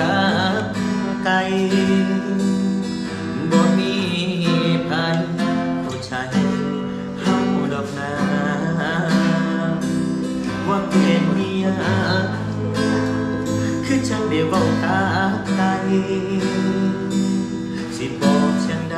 กับไก่บ่มีพันผู้ชายเฮาดอกนาว่าเป็นเมียคือจังเด้เว้ากับไก่สิบอกจังได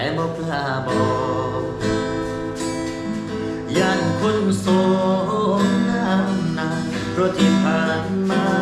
แต่บ่กล้าบอกยันคนโสมน้ำหนาเพราะที่ผ่านมา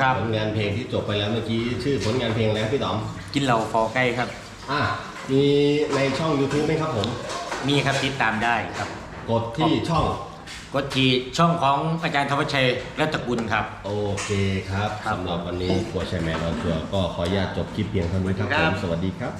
ครับ ผลงานเพลงที่จบไปแล้วเมื่อกี้ชื่อผลงานเพลงแล้วพี่ต๋อมกินเหล่าฟอไก่ครับ อ่ามีในช่อง YouTube ไหมครับผม มีครับติดตามได้ครับ กดที่ช่อง กดที่ช่องของอาจารย์ธวัชชัยรัตนกุลครับ โอเคครับครับสำหรับวันนี้ขวดชัยแมนออนทัวร์ก็ขออนุญาตจบคลิปเพียงเท่านี้ครับคผรับ มสวัสดีครับ